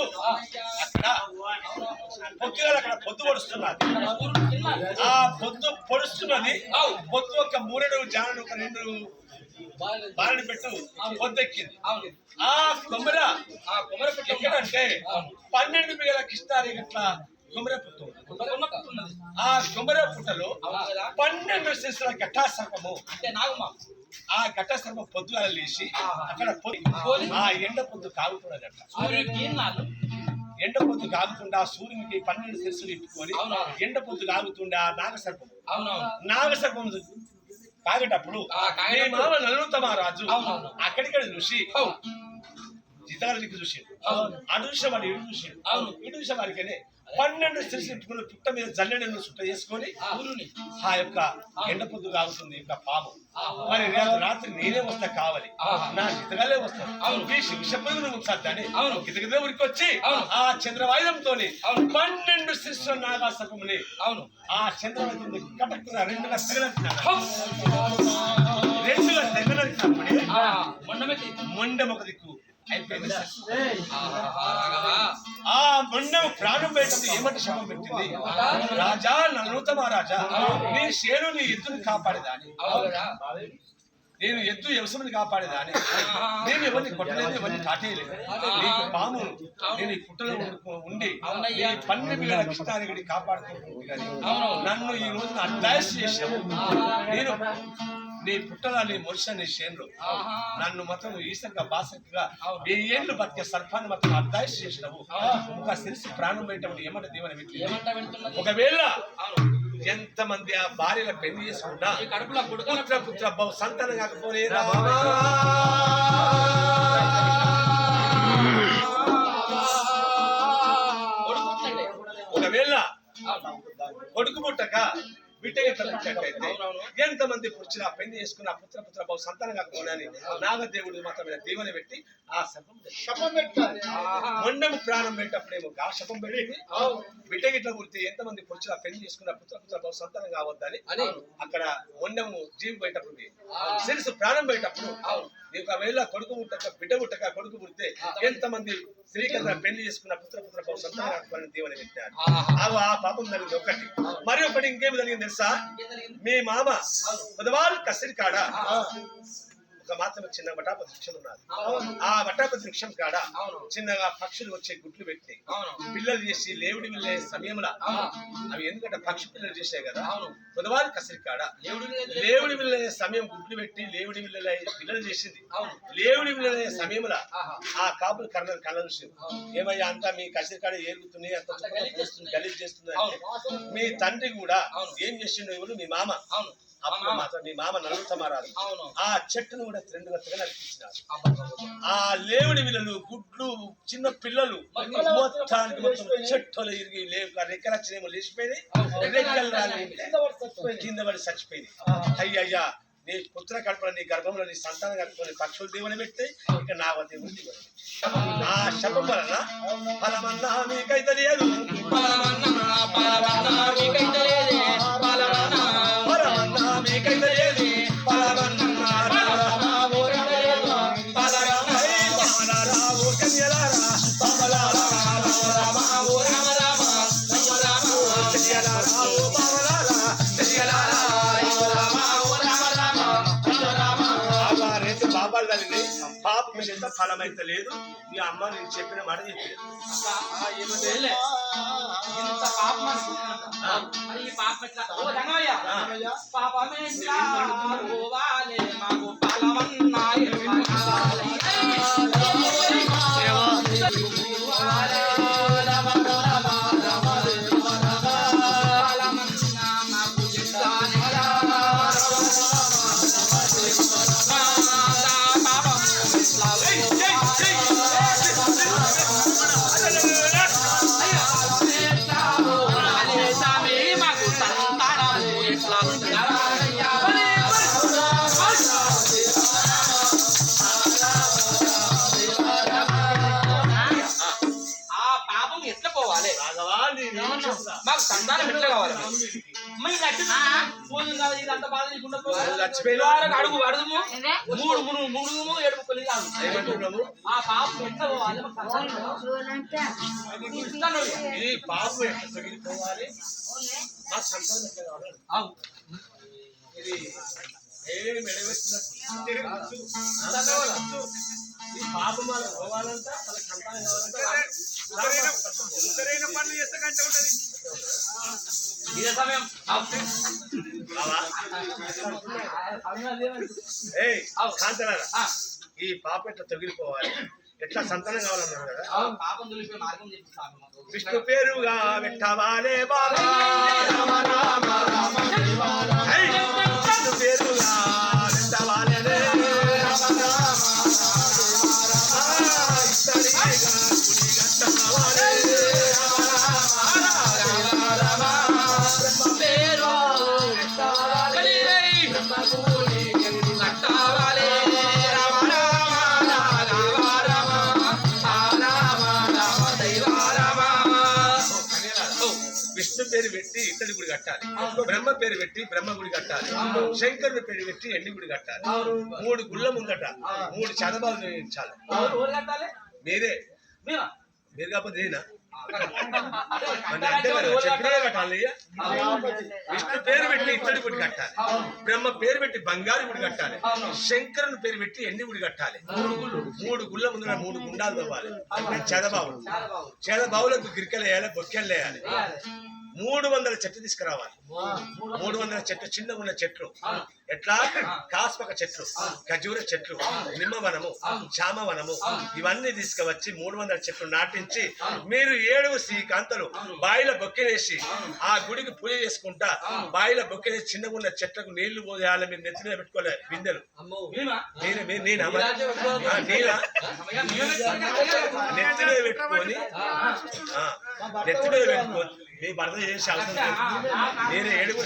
పెట్టినప్పుడు అక్కడ పొద్దుగా అక్కడ పొద్దు పొడుస్తున్నది ఆ పొద్దు పొడుస్తున్నది పొద్దు ఒక మూరెడు జానుడు ఒక రెండు బాలని పెట్టు పొద్దెక్కింది. ఆ కొమ్మర ఆ కుమర పుట్ట ఎక్కడంటే పన్నెండు మిగల కిష్టారి గట్ల కొమ్మర పుట్టు ఆ కొమ్మర పుట్టలో పన్నెండు శిశుల ఘటా సర్పము అంటే నాగమ్మ. ఆ ఘట సర్పం పొద్దుగా లేచి అక్కడ. ఆ ఎండ పొద్దు కాగుతున్నదట ఎండ పొద్దు కాగుతుండా సూర్యునికి పన్నెండు శిరస్సులు ఇప్పుకొని. ఎండ పొద్దు కాగుతుండా నాగసర్పం నాగసర్పం కాగేటప్పుడు ఆ, కాగేటప్పుడు. మీ మామ నలుతమ రాజు. అక్కడిక్కడ చూసి. జితాలకి చూసి చూసే వాడు ఇటు చూసి అవును. ఇటు చూసే వాడికనే పన్నెండు ఇప్పుకుని పుట్ట మీద జల్లెడను సుట్ట చేసుకొని ఆ యొక్క ఎండ పొద్దు కాగుతుంది యొక్క పాము. మరి రాత్రి నేనే వస్తా కావాలి. నా జితగాలే వస్తాను అవును. ఈ శిక్ష పొందిన ఉంచాలని అవును. గితగిత ఊరికి వచ్చి. ఆ చంద్రవాయుధంతో అవును. పన్నెండు శిష్యుల నాగాసర్పముని అవును ఆ చంద్రవాయుధం కటక్కున రెండుగా తెగలంటున్నాడు హౌ. రెండుగా తెగలంటున్నప్పుడే ఆ, మొండమెత్తి మొండెం ఒక దిక్కు. ఆ మొండెం ప్రాణం పెట్టింది ఏమంటే శవం పెట్టింది? రాజా నలుతమ రాజా నీ శేను నీ ఎద్దుని కాపాడేదాని నేను ఎద్దు వ్యవసాయం కాపాడేదాని నేను ఎవరిని కొట్టలేదు ఎవరిని కాటేయలేదు. నీకు పాము నేను ఈ పుట్టలో ఉండు- పన్నె కృష్ణానికి కానీ అవును. నన్ను ఈ రోజున అడ్డాయిస్ చేశావు. నేను నీ పుట్టల నీ నీ చేనులో. నన్ను మాత్రం ఈసంగా అవును. ఏ ఏళ్ళు బతికే సర్పాన్ని మాత్రం అడ్డాయిస్ చేసినావు. ఒక తెలిసి ప్రాణం పెట్టడం ఏమంటే దీవెన ఒకవేళ ఎంతమంది ఆ భార్యల పెళ్ళి చేసుకున్నా పుత్ర పుత్ర సంతానం కొడుకుంటే ఒకవేళ కొడుకు పుట్టక బిడ్డ ఎట్లా పుట్టినట్టయితే అవునవును. ఎంతమంది పుచ్చిన పెళ్ళి చేసుకున్న పుత్ర పుత్ర బహు సంతానం కాకపోతే అని నాగదేవుడు మాత్రమే దీవెన పెట్టి ఆ శపం శపం పెట్టాలి. మొండము ప్రాణం పెట్టినప్పుడేమో గా శపం పెట్టి బిడ్డ గిట్ల పుడితే ఎంతమంది పుచ్చిన పెళ్ళి చేసుకున్న పుత్ర పుత్ర బహు సంతానం కావద్దని అని. అక్కడ మొండము జీవి బయటప్పుడు సిరిసు ప్రాణం బయటప్పుడు ఒకవేళ కొడుకు పుట్టక బిడ్డ పుట్టక కొడుకు పుడితే ఎంతమంది స్త్రీకన్నా పెళ్ళి చేసుకున్న పుత్ర పుత్ర సంతానం దీవెన. ఆగు, ఆ పాపం జరిగింది ఒకటి. మరి ఒకటి ఇంకేమి జరిగింది తెలుసా? మీ మామ బుధవారు కసిరి కాడ ఒక మాత్రమే చిన్న వటాపతి వృక్షం ఉన్నది. ఆ వటాపతి వృక్షం కాడ చిన్నగా పక్షులు వచ్చే గుడ్లు పెట్టి పిల్లలు చేసి లేవుడి వెళ్ళే సమయంలో అవి ఎందుకంటే పక్షి పిల్లలు చేసే కదా. బుధవారు కసిరి కాడ లేవుడి వెళ్ళే సమయం గుడ్లు. పెట్టి లేవుడి వెళ్ళే పిల్లలు చేసింది. లేవుడి వెళ్ళే సమయంలో. ఆ కాపులు కర్ణ కళ్ళ ఏమయ్యా అంతా మీ కసిరి కాడ ఏరుగుతున్నాయి అంత గలీజ్ చేస్తుంది మీ తండ్రి కూడా. ఏం చేసిండు ఎవరు? మీ మామ. అప్పుడు మాత్రం మీ మామ నలుగుతమారాదు ఆ చెట్టును కూడా రెండుగా తిరగలిపించినారు అబ్బబ్బబ్బ. ఆ లేవుడి విలలు గుడ్లు చిన్న పిల్లలు మొత్తానికి మొత్తం చెట్టులు ఇరిగి లేవు రెక్కల చిన్న లేచిపోయినాయి. రెక్కలు రాలి కింద పడి చచ్చిపోయింది అయ్యయ్యా నీ పుత్ర కడుపులో నీ గర్భంలో నీ సంతానం కడుపులో పక్షులు దీవెన పెట్టి ఇక నా దేవుడు దీవెన పెట్టి. ఆ శపం వలన ఫలమన్నా మీకైతే లేదు పాలవన్న, పాపం మీద ఎంత ఫలం అయితే లేదు. మీ అమ్మ నేను చెప్పిన మాట చెప్పి అబ్బా, ఏమంటే ఇంత పాపం అనుకుంటున్నాను. మరి ఈ పాపం ఎట్లా? ఓ ధనమయ్య, పాపమే పోవాలే, మాకు సంతానం ఎట్లా కావాలి? చచ్చిపోయిన అడుగు మూడు మూడు మూడు ఏడు కాదు. ఆ పాపం ఎట్లా పోవాలి మాకు సంతానం చూస్తున్నాను. ఈ పాపం ఎట్లా తొలగిపోవాలి మా సంతానం ఎట్లా కావాలి? అవు. ఇది ఏమి మెడవేస్తున్నట్టు ఈ పాపం వాళ్ళ పోవాలంట వాళ్ళ సంతానం కావాలంట. పనులు చేస్తే కంటే ఉంటది. ఇదే సమయం. కాంతలారా ఈ పాప ఎట్లా తొలగిపోవాలి? ఎట్లా సంతానం కావాలన్నారు కదా. విష్ణు పేరుగా పెట్టవాలే బాబా పేరు పెట్టి ఇత్తడి గుడి కట్టాలి. బ్రహ్మ పేరు పెట్టి బ్రహ్మ గుడి కట్టాలి. శంకరుడి పేరు పెట్టి ఎండి గుడి కట్టాలి. మూడు గుళ్ళ ముందట మూడు చదబాలు నిర్మించాలి. మీరే మీరా కాకపోతే నేనా? విష్ణు పేరు పెట్టి ఇత్తడి గుడి కట్టాలి. బ్రహ్మ పేరు పెట్టి బంగారు గుడి కట్టాలి. శంకరుని పేరు పెట్టి ఎండి గుడి కట్టాలి. మూడు గుళ్ళ. ముందర మూడు గుండాలు తవ్వాలి. చదబావులు. చదబావులకు గిరికలు వేయాలి బొక్కెలు వేయాలి. మూడు వందల చెట్లు తీసుకురావాలి. మూడు వందల చెట్లు చిన్న ఉన్న చెట్లు ఎట్లా కాస్పక చెట్లు ఖజూర చెట్లు నిమ్మవనము చామవనము ఇవన్నీ తీసుకువచ్చి మూడు వందల చెట్లు నాటించి మీరు ఏడుగు శ్రీకాంతలు బాయిల బొక్కెనేసి ఆ గుడికి పూజ చేసుకుంటా బాయిల బొక్కెనేసి చిన్నగా ఉన్న చెట్లకు నీళ్ళు పోయాలి మీరు నెత్తి మీద పెట్టుకోలే బిందెలు? నేను. నెత్తి మీద పెట్టుకొని నెత్తి మీద పెట్టుకొని మీ భర్త చేసే అవసరం లేదు. నేను ఏడుగు